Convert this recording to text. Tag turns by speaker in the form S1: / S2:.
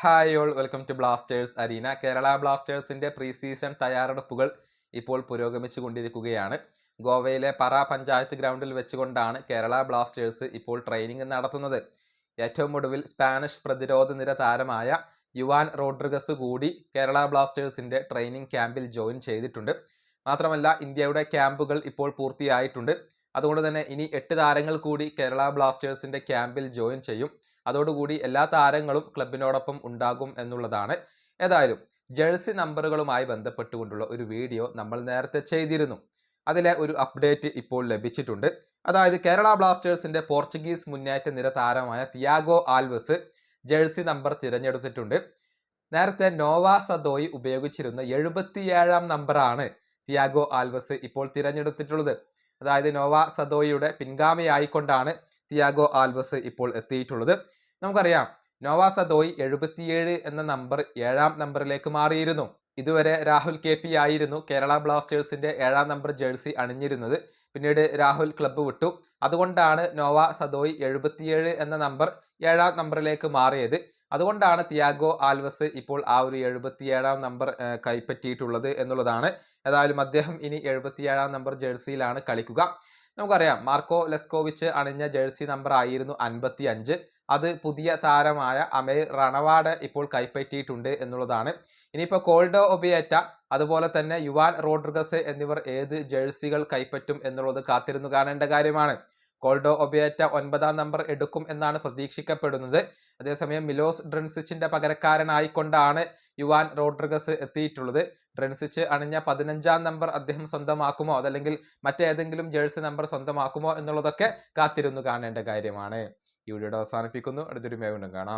S1: Hi all welcome to Blasters arena Kerala ബ്ലാസ്റ്റേഴ്സിന്റെ pre season തയ്യാറെടുപ്പുകൾ ഇപ്പോൾ പുരോഗമിച്ചു കൊണ്ടിരിക്കുകയാണ്. ഗോവയിലെ പറ പഞ്ചായത്ത് ഗ്രൗണ്ടിൽ വെച്ചുകൊണ്ടാണ് കേരള ബ്ലാസ്റ്റേഴ്സ് ഇപ്പോൾ ട്രെയിനിങ് നടത്തുന്നത്. ഏറ്റവും ഒടുവിൽ സ്പാനിഷ് പ്രതിരോധ നിര താരമായ യുവാൻ റോഡ്രിഗസ് കൂടി കേരള ബ്ലാസ്റ്റേഴ്സിന്റെ ട്രെയിനിങ് ക്യാമ്പിൽ ജോയിൻ ചെയ്തിട്ടുണ്ട്. മാത്രമല്ല ഇന്ത്യയുടെ ക്യാമ്പുകൾ ഇപ്പോൾ പൂർത്തിയായിട്ടുണ്ട്. അതുകൊണ്ട് തന്നെ ഇനി എട്ട് താരങ്ങൾ കൂടി കേരള ബ്ലാസ്റ്റേഴ്സിന്റെ ക്യാമ്പിൽ ജോയിൻ ചെയ്യും. അതോടുകൂടി എല്ലാ താരങ്ങളും ക്ലബിനോടൊപ്പം ഉണ്ടാകും എന്നുള്ളതാണ്. ഏതായാലും ജേഴ്സി നമ്പറുകളുമായി ബന്ധപ്പെട്ടുകൊണ്ടുള്ള ഒരു വീഡിയോ നമ്മൾ നേരത്തെ ചെയ്തിരുന്നു. അതിലെ ഒരു അപ്ഡേറ്റ് ഇപ്പോൾ ലഭിച്ചിട്ടുണ്ട്. അതായത് കേരള ബ്ലാസ്റ്റേഴ്സിന്റെ പോർച്ചുഗീസ് മുന്നേറ്റ നിര താരമായ തിയാഗോ ആൽവസ് ജേഴ്സി നമ്പർ തിരഞ്ഞെടുത്തിട്ടുണ്ട്. നേരത്തെ നോവ സദോയി ഉപയോഗിച്ചിരുന്ന എഴുപത്തിയേഴാം നമ്പറാണ് തിയാഗോ ആൽവസ് ഇപ്പോൾ തിരഞ്ഞെടുത്തിട്ടുള്ളത്. അതായത് നോവ സദോയിയുടെ പിൻഗാമിയായിക്കൊണ്ടാണ് തിയാഗോ ആൽവസ് ഇപ്പോൾ എത്തിയിട്ടുള്ളത്. നമുക്കറിയാം നോവ സദോയി എഴുപത്തിയേഴ് എന്ന നമ്പർ ഏഴാം നമ്പറിലേക്ക് മാറിയിരുന്നു. ഇതുവരെ രാഹുൽ കെ പി ആയിരുന്നു കേരള ബ്ലാസ്റ്റേഴ്സിന്റെ ഏഴാം നമ്പർ ജേഴ്സി അണിഞ്ഞിരുന്നത്. പിന്നീട് രാഹുൽ ക്ലബ്ബ് വിട്ടു. അതുകൊണ്ടാണ് നോവ സദോയി എഴുപത്തിയേഴ് എന്ന നമ്പർ ഏഴാം നമ്പറിലേക്ക് മാറിയത്. അതുകൊണ്ടാണ് തിയാഗോ ആൽവസ് ഇപ്പോൾ ആ ഒരു എഴുപത്തിയേഴാം നമ്പർ കൈപ്പറ്റിയിട്ടുള്ളത് എന്നുള്ളതാണ്. ഏതായാലും അദ്ദേഹം ഇനി എഴുപത്തിയേഴാം നമ്പർ ജേഴ്സിയിലാണ് കളിക്കുക. നമുക്കറിയാം മാർക്കോ ലെസ്കോവിച്ച് അണിഞ്ഞ ജേഴ്സി നമ്പർ ആയിരുന്നു അൻപത്തി അഞ്ച് അത് പുതിയ താരമായ അമേർ റണവാഡ് ഇപ്പോൾ കൈപ്പറ്റിയിട്ടുണ്ട് എന്നുള്ളതാണ്. ഇനിയിപ്പോൾ കോൾഡോ ഒബിയേറ്റ അതുപോലെ തന്നെ യുവാൻ റോഡ്രിഗസ് എന്നിവർ ഏത് ജേഴ്സികൾ കൈപ്പറ്റും എന്നുള്ളത് കാത്തിരുന്നു കാണേണ്ട കാര്യമാണ്. കോൾഡോ ഒബിയേറ്റ ഒൻപതാം നമ്പർ എടുക്കും എന്നാണ് പ്രതീക്ഷിക്കപ്പെടുന്നത്. അതേസമയം മിലോസ് ഡ്രൻസിച്ചിന്റെ പകരക്കാരനായിക്കൊണ്ടാണ് യുവാൻ റോഡ്രിഗസ് എത്തിയിട്ടുള്ളത്. ഡ്രൻസിച്ച് അണിഞ്ഞ പതിനഞ്ചാം നമ്പർ അദ്ദേഹം സ്വന്തമാക്കുമോ? അതല്ലെങ്കിൽ മറ്റേതെങ്കിലും ജേഴ്സി നമ്പർ സ്വന്തമാക്കുമോ എന്നുള്ളതൊക്കെ കാത്തിരുന്നു കാണേണ്ട കാര്യമാണ്. ഈ വീഡിയോ അവസാനിപ്പിക്കുന്നു. അടുത്തൊരു വീണ്ടും കാണാം.